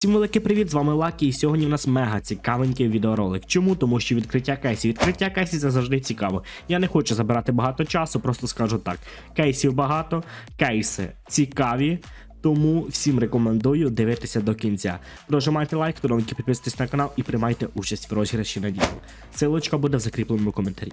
Всім великий привіт, з вами Лакі, і сьогодні у нас мега цікавенький відеоролик. Чому? Тому що відкриття кейсів. Відкриття кейсів це завжди цікаво. Я не хочу забирати багато часу, просто скажу так: кейсів багато, кейси цікаві. Тому всім рекомендую дивитися до кінця. Прожимайте лайк, хто підписуйтесь на канал і приймайте участь в розіграші на дію. Силочка буде в закріпленому коментарі.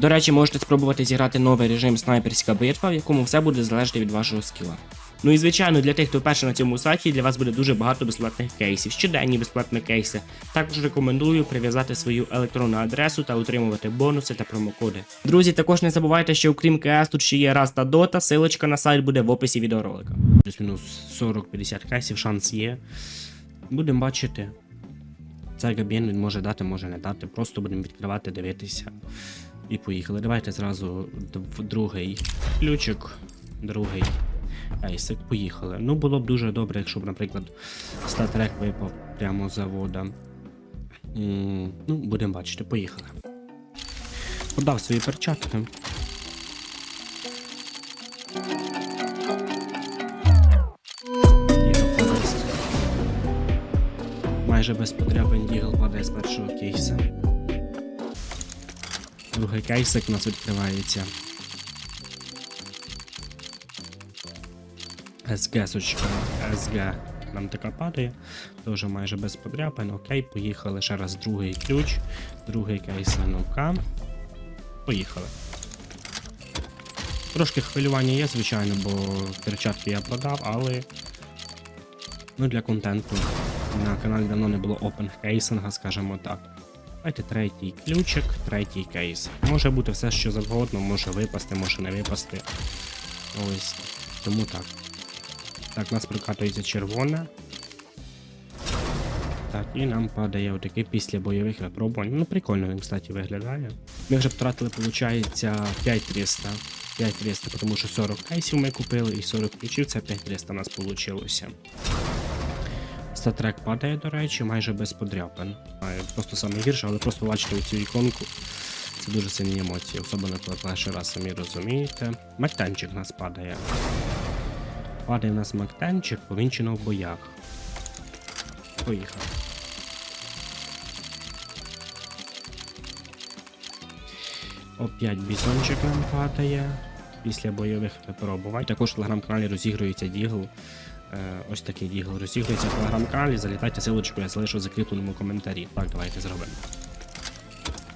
До речі, можете спробувати зіграти новий режим снайперська битва, в якому все буде залежати від вашого скіла. Ну і звичайно, для тих, хто вперше на цьому сайті, для вас буде дуже багато безплатних кейсів, щоденні безплатні кейси. Також рекомендую прив'язати свою електронну адресу та отримувати бонуси та промокоди. Друзі, також не забувайте, що окрім КС тут ще є раз та дота, силочка на сайт буде в описі відеоролика. Плюс-мінус 40-50 кейсів, шанс є. Будемо бачити. Цей габін він може дати, може не дати. Просто будемо відкривати, дивитися. І поїхали. Давайте зразу другий ключик, другий ейсик, поїхали. Ну, було б дуже добре, якщо б, наприклад, статрек випав прямо з завода. Ну, будемо бачити, поїхали. Подав свої перчатки. Майже без подряпин Дігл падає з першого кейса. Другий кейсик у нас відкривається. СГ-сочка, СГ нам така падає, теж майже без подряпин. Окей, поїхали ще раз другий ключ, другий кейс НОК. Поїхали. Трошки хвилювання є, звичайно, бо перчатки я продав, але ну, для контенту на каналі давно не було опен кейсинга, скажімо так. Давайте третій ключик, третій кейс. Може бути все, що завгодно, може випасти, може не випасти. Ось. Тому так. Так, нас прокатується червоне. Так, і нам падає отакий після бойових випробувань. Ну, прикольно він, кстати, виглядає. Ми вже втратили, виходить, 5300. 5300, тому що 40 кейсів ми купили і 40 ключів, це 5300 у нас вийшло. Статрек падає, до речі, майже без подряпин. Просто саме гірше, але просто бачите цю іконку. Це дуже сильні емоції, особливо коли перший раз самі розумієте. Мактенчик у нас падає. Падає в нас Мактенчик, повінчено в боях. Поїхав. Оп'ять бісончик нам падає після бойових випробувань. Також в телеграм-каналі розігрується Дігл. Е, ось такий Дігл розігрується в телеграм-каналі. Залітайте силочку, я залишу в закріпленому коментарі. Так, давайте зробимо.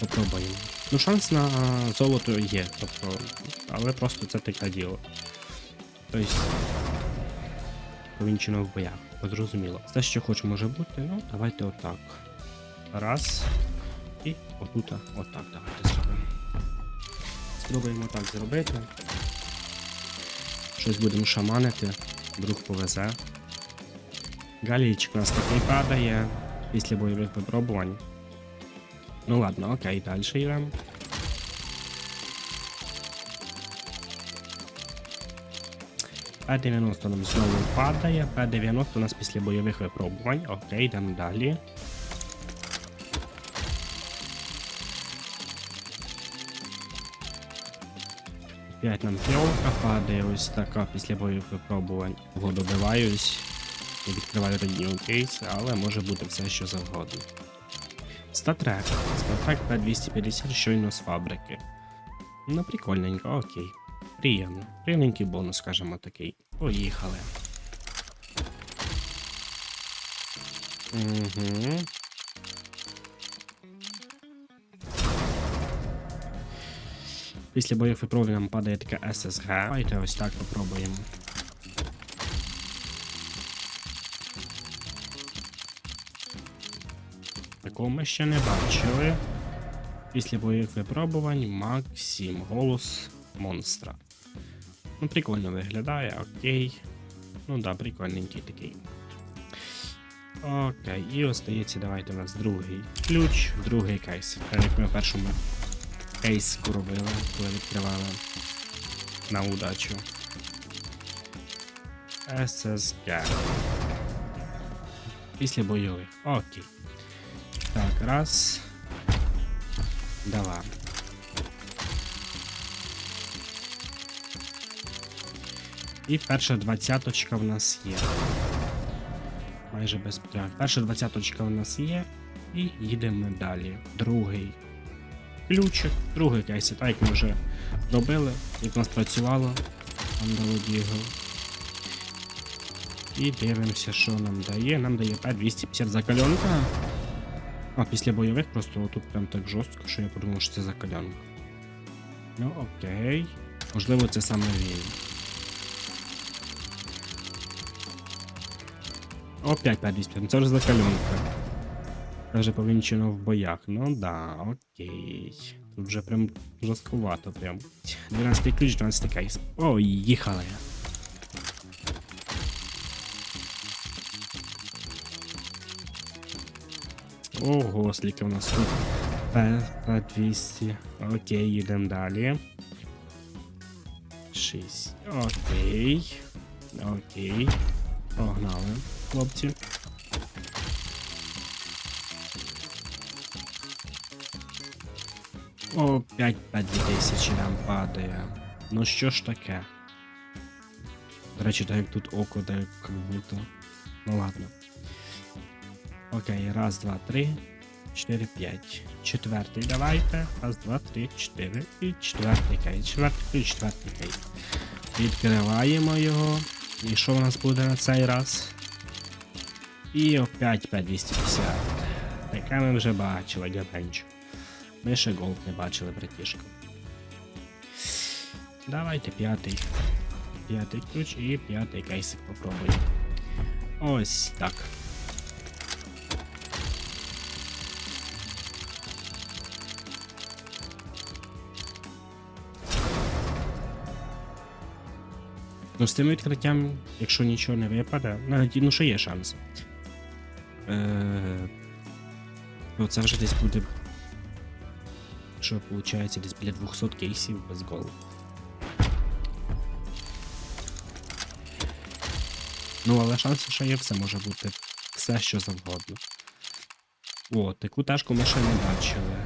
Попробуємо. Ну, шанс на золото є, тобто, але просто це таке діло. Тобто, повінчено в боях, зрозуміло. Все, що хоче, може бути, ну, давайте отак. Раз. І отут, отак давайте зробимо. Спробуємо так зробити. Щось будемо шаманити, вдруг повезе. Галічик у нас такий падає після бойових випробувань. Ну ладно, окей, далі йдемо. П-90 нам знову падає. П-90 у нас після бойових випробувань. Окей, йдемо далі. П'ять нам фіолка падає, ось така після бойових випробувань. Його добиваюсь відкриваю радіо кейси, але може бути все, що завгодно. Статрек. Статрек П250 щойно з фабрики. Ну, прикольненько, окей. Приємно. Приємненький бонус, скажімо такий. Поїхали. Угу. Після бойових випробувань нам падає таке SSG. Давайте ось так попробуємо. Такого ми ще не бачили. Після бойових випробувань Максим, голос монстра. Ну, прикольно виглядає, окей. Ну да, прикольненький такий. Окей, і остається, давайте у нас другий ключ, другий кейс. Як ми в першому кейс робили, коли відкривали на удачу. SSG. Після бойових. Окей. Так, раз. Два. І перша двадцяточка в нас є. Майже без питань. Перша двадцяточка в нас є. І їдемо далі. Другий ключик, другий так як ми вже робили, як у нас працювало. Там дало Діго. І дивимося, що нам дає. Нам дає 5250 закальонка. А, після бойових просто тут прям так жорстко, що я подумав, що це закальонка. Ну окей. Можливо, це саме він. Опять 5200, це вже закальонка. Вже повінчено в боях. Ну да, окей. Тут вже прям жорсткувато прям. 12 ключ, 12 кейс. О, їхали. Ого, скільки в нас тут. П 200. Окей, їдемо далі. 6. Окей. Окей. Погнали, хлопці. О, 5 5 2000 нам падає. Ну що ж таке? До речі, так як тут око, як будто. Ну ладно. Окей, раз, два, три, чотири, п'ять. Четвертий давайте. Раз, два, три, чотири. І четвертий кейс. Четвертий четвертий кейс. Відкриваємо його. І що у нас буде на цей раз? І опять 5250. Таке ми вже бачили, габенчик. Ми ще голд не бачили, братішка. Давайте п'ятий. П'ятий ключ і п'ятий кейсик попробуємо. Ось так. Ну, з тим відкриттям, якщо нічого не випаде, навіть ну що є шанс. Е, ну, це вже десь буде. Що виходить десь біля 200 кейсів без голу. Ну, але шанси ще є, все може бути все, що завгодно. О, таку ташку ми ще не бачили.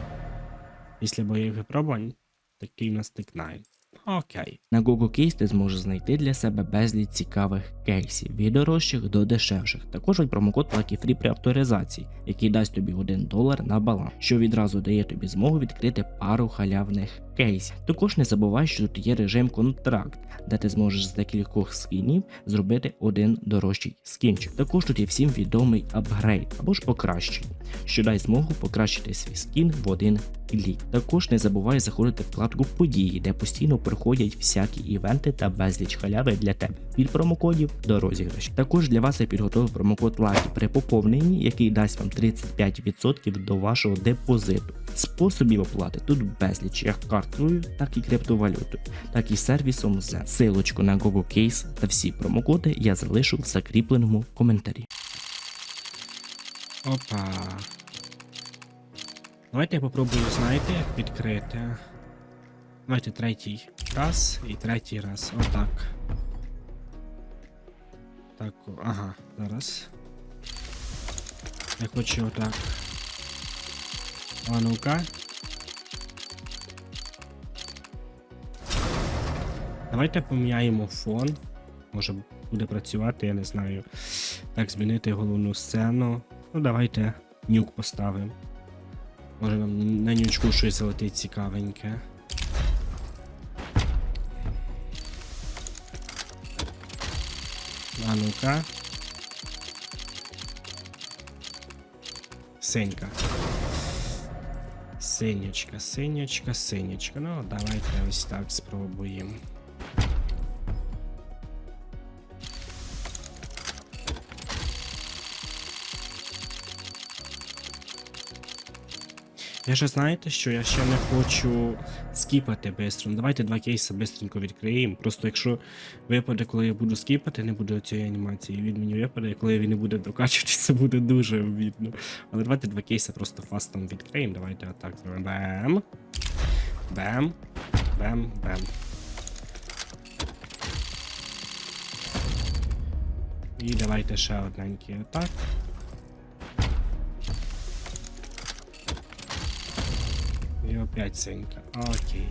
Після бойових випробувань такий у нас тик-9. Окей. На Google Кейс ти зможеш знайти для себе безліч цікавих кейсів від дорожчих до дешевших. Також промокод PluckyFree при авторизації, який дасть тобі 1 долар на баланс, що відразу дає тобі змогу відкрити пару халявних кейсів. Також не забувай, що тут є режим контракт, де ти зможеш з декількох скінів зробити один дорожчий скінчик. Також тут є всім відомий апгрейд або ж покращення, що дасть змогу покращити свій скін в один клік. Також не забувай заходити вкладку події, де постійно проходять всякі івенти та безліч халяви для тебе від промокодів до розіграшів. Також для вас я підготував промокод LUCKY при поповненні, який дасть вам 35% до вашого депозиту. Способів оплати тут безліч як карткою, так і криптовалютою, так і сервісом з силочку на Google Case та всі промокоди я залишу в закріпленому коментарі. Опа. Давайте я попробую, знаєте, як відкрити. Давайте третій раз і третій раз. Отак. Так, ага, зараз. Я хочу отак. А ну-ка. Давайте поміняємо фон. Може буде працювати, я не знаю. Так, змінити головну сцену. Ну, давайте нюк поставимо. Може нам на нючку щось залетить цікавеньке. А ну-ка. Синька. Синячка, синячка, синячка. Ну, давайте ось так спробуємо. Я ще знаєте, що я ще не хочу скіпати швидко. Давайте два кейси швидко відкриємо. Просто якщо випаде, коли я буду скіпати, не буде цієї анімації. Він мені випаде, коли він не буде докачуватися, це буде дуже обідно. Але давайте два кейси просто фастом відкриємо. Давайте отак зробимо. Бем. Бем. Бем. Бем. І давайте ще одненький отак. І опять синька. Окей.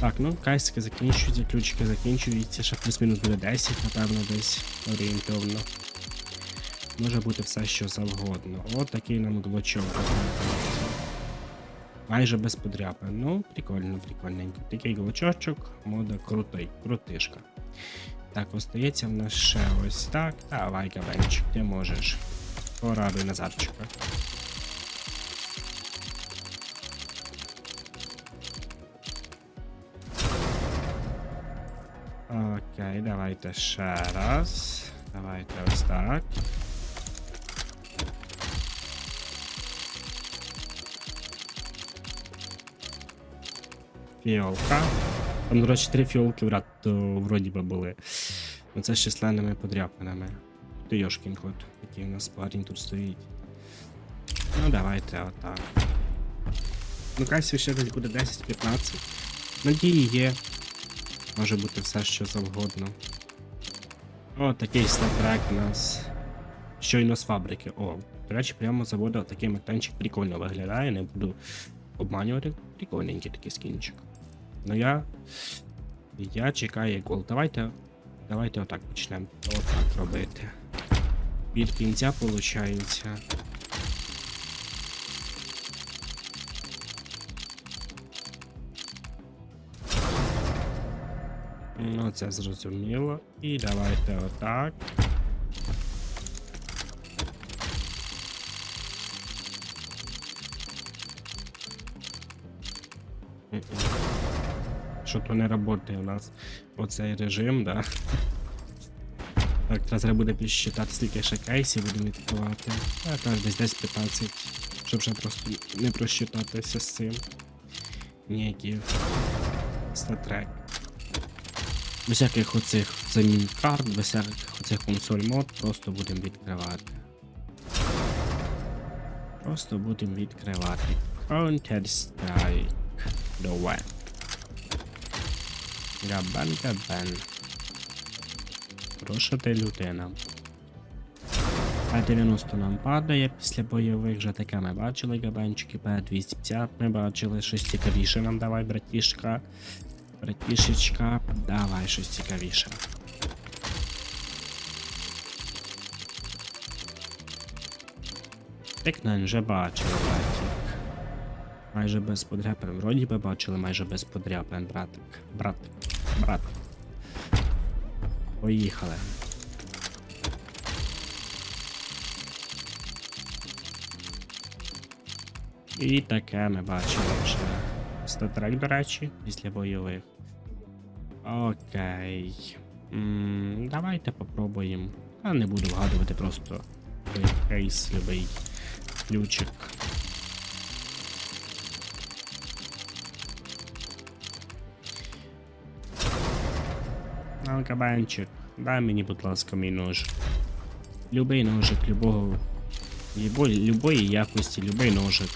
Так, ну кайсики закінчуються, ключики закінчуються, ще плюс-мінус буде 10, напевно, десь орієнтовно. Може бути все, що завгодно. От такий нам глочок. Майже без подряпин. Ну, прикольно, прикольненько. Такий глочочок, мода крутий, крутишка. Так, остається в нас ще ось так. Давай, кабенчик, ти можеш. Порадуй назадчика. Окей, давайте ще раз. Давайте ось так. Фіолка. Там, до речі, три фіолки вряд то вроді би були. Ну це з численними подряпинами. То Йошкін кот, який у нас парень тут стоїть. Ну давайте отак. Ну кайсів ще десь буде 10-15. Надії є. Може бути все, що завгодно. О, такий статрек у нас. Щойно з фабрики. О, до речі, прямо заводу такий мектанчик прикольно виглядає, не буду обманювати. Прикольненький такий скінчик. Ну я. Я чекаю гол. Давайте. Давайте отак почнемо. Отак робити. Від кінця виходить. Ну, це зрозуміло. І давайте отак. Що то не працює у нас оцей режим, да? Так, зараз треба буде підсчитати, скільки ще кейсів будемо відкривати. А так, десь десь 15, щоб ще просто не просчитатися з цим. Ніяких статрек. Без всяких оцих замін без всяких оцих консоль мод, просто будемо відкривати. Просто будемо відкривати. Counter Strike. Давай. Габан габан. Прошу ти людина. А 90 нам падає після бойових, вже таке ми бачили габанчики, П250 ми бачили, щось цікавіше нам давай, братішка. Братішечка, давай щось цікавіше. Так нам вже бачили, братик. Майже без подряпин. Вроді би бачили майже без подряпин, братик. Братик. Братик. Поїхали. І таке ми бачили вже. Статрек, до речі, після бойових. Окей. м давайте попробуємо. А не буду вгадувати просто той кейс, любий ключик. А, кабанчик, дай мені, будь ласка, мій нож. Любий ножик, любого. Любої якості, любий ножик.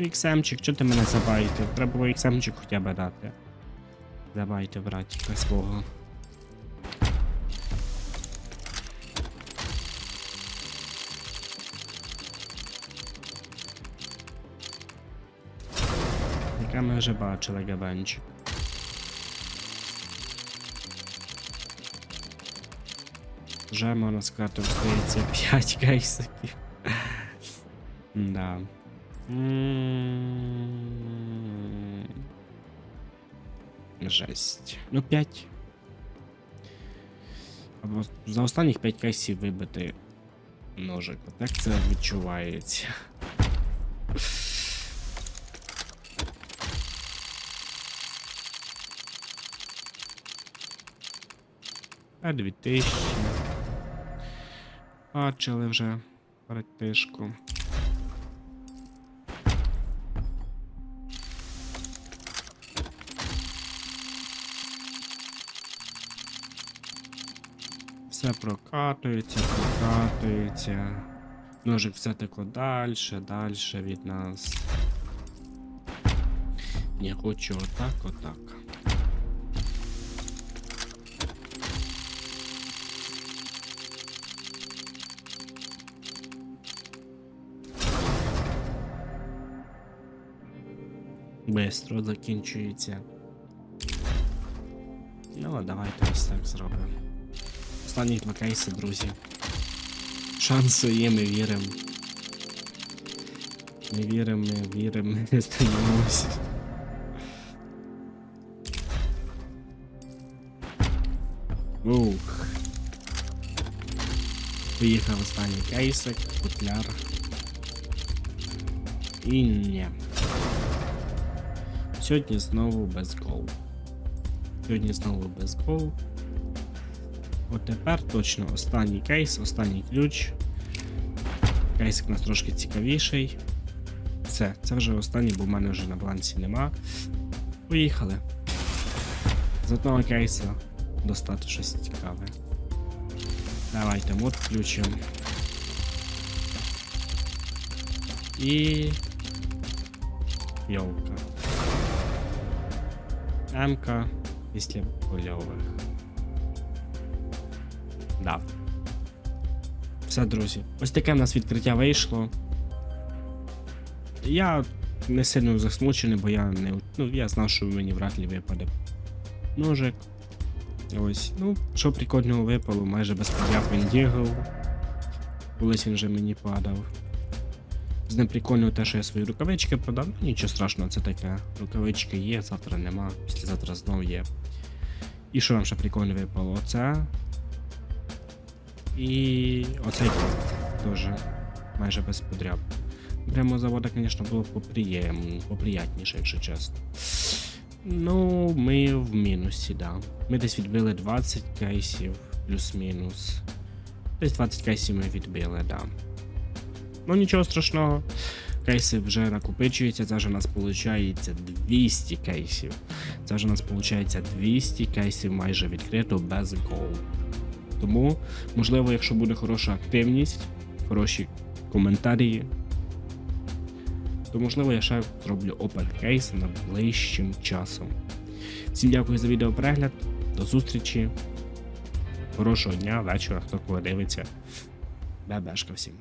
XM-чик, чого ти мене забайтив? Треба було XM-чик хоча б дати. Забайте, братіка свого. Яке ми вже бачили габанчик. Вже можна сказати, остається 5 кейсиків. Да. Жесть. Ну, 5. Або за останніх 5 кейсів вибити ножик. Так це відчувається. А 2000. Бачили вже перетишку. Все прокатується, прокатується. Ножик все тако далі, далі від нас. Я хочу отак, отак. Бистро закінчується. Ну, давайте ось так зробимо. Останні два кейси, друзі. Шанси є, ми віримо. Ми віримо, ми віримо, ми не здаємося. Ух. Поїхав останній кейсик, футляр. І ні. Сьогодні знову без гол. Сьогодні знову без гол. От тепер точно останній кейс, останній ключ. Кейсик у нас трошки цікавіший. Все, це вже останній, бо в мене вже на балансі нема. Поїхали. З одного кейсу достати щось цікаве. Давайте мод включимо. І. Йолка. М-ка після польових. Да. Все, друзі. Ось таке в нас відкриття вийшло. Я не сильно засмучений, бо я не. Ну, я знав, що мені вряд ли випаде ножик. Ось. Ну, що прикольного випало, майже без подяк він дігав. Колись він вже мені падав. З ним прикольно те, що я свої рукавички продав. Ну, нічого страшного, це таке. Рукавички є, завтра нема, післязавтра знов є. І що нам ще прикольно випало? Оце. І оцей теж майже без подряд. Прямо завода, звісно, було поприєм... поприятніше, якщо чесно. Ну, ми в мінусі, да. Ми десь відбили 20 кейсів, плюс-мінус. Десь 20 кейсів ми відбили, да. Ну нічого страшного. Кейси вже накопичуються, це вже у нас виходить 200 кейсів. Це вже у нас виходить 200 кейсів майже відкрито без гол. Тому, можливо, якщо буде хороша активність, хороші коментарі, то можливо я ще зроблю open кейс найближчим часом. Всім дякую за відеоперегляд. До зустрічі. Хорошого дня, вечора, хто кого дивиться. Бебешка всім.